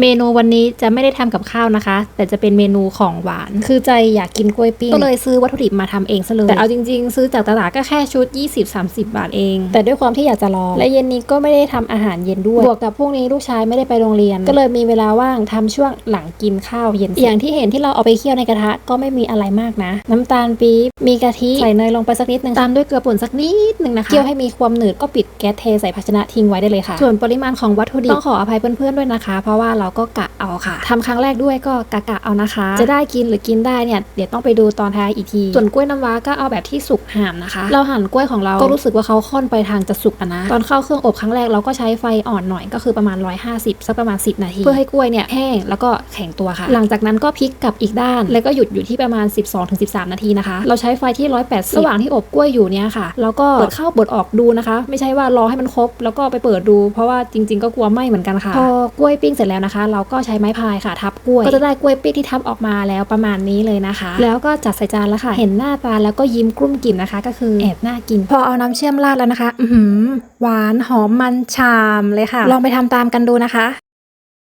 เมนูวันนี้จะไม่ได้ทำกับข้าวนะคะ แต่จะเป็นเมนูของหวาน คือใจอยากกินกล้วยปิ้ง ก็เลยซื้อวัตถุดิบมาทำเองซะเลย แต่เอาจริงๆ ซื้อจากตลาดก็แค่ชุด 20-30 บาทเอง แต่ด้วยความที่อยากจะลอง และเย็นนี้ก็ไม่ได้ทำอาหารเย็นด้วย บวกกับพวกนี้ลูกชายไม่ได้ไปโรงเรียน ก็เลยมีเวลาว่างทำช่วงหลังกินข้าวเย็น อย่างที่เห็นที่เราเอาไปเคี่ยวในกระทะก็ไม่มีอะไรมากนะ น้ำตาลปี๊บ มีกะทิใส่เนยลงไปสักนิดนึง ตามด้วยเกลือป่นสักนิดนึงนะคะ เคี่ยวให้มีความหนืดก็ปิดแก๊สเทใส่ภาชนะทิ้งไว้ได้เลยค่ะ ส่วนปริมาณของวัตถุดิบต้องขออภัยเพื่อนๆด้วยนะคะ เพราะว่าเราก็กะเอาค่ะทำครั้งแรกด้วยก็กะกะเอานะคะ จะได้กินหรือกินได้เนี่ยเดี๋ยวต้องไปดูตอนท้ายอีกที ส่วนกล้วยน้ำว้าก็เอาแบบที่สุกห่ามนะคะ เราหั่นกล้วยของเราก็รู้สึกว่าเขาค่อนไปทางจะสุกอะนะ ตอนเข้าเครื่องอบครั้งแรกเราก็ใช้ไฟอ่อนหน่อยก็คือประมาณ 150สักประมาณ 10 นาที เพื่อให้กล้วยเนี่ยแห้งแล้วก็แข็งตัวค่ะ หลังจากนั้นก็พลิกกลับอีกด้าน แล้วก็หยุดอยู่ที่ประมาณ 12-13 นาทีนะคะ เราใช้ไฟที่ 180 ระหว่างที่อบกล้วยอยู่เนี่ยค่ะเราก็เปิดเข้าเปิดออกดูนะคะ ไม่ใช่ว่ารอให้มันครบ แล้วก็ไปเปิดดู เพราะว่าจริง ๆ ก็กลัวไหม้เหมือนกันค่ะพอกล้วยปิ้งเสร็จแล้วนะคะเราก็ใช้ไม้พายค่ะ ทับกล้วย ก็จะได้กล้วยปิ้งที่ทับออกมาแล้วประมาณนี้เลยนะคะ แล้วก็จัดใส่จานแล้วค่ะ เห็นหน้าตาแล้วก็ยิ้มกลุ้มกลิ่มนะคะ ก็คือแอบน่ากิน พอเอาน้ำเชื่อมราดแล้วนะคะ อือหือหวานหอมมันฉ่ำเลยค่ะ ลองไปทำตามกันดูนะคะ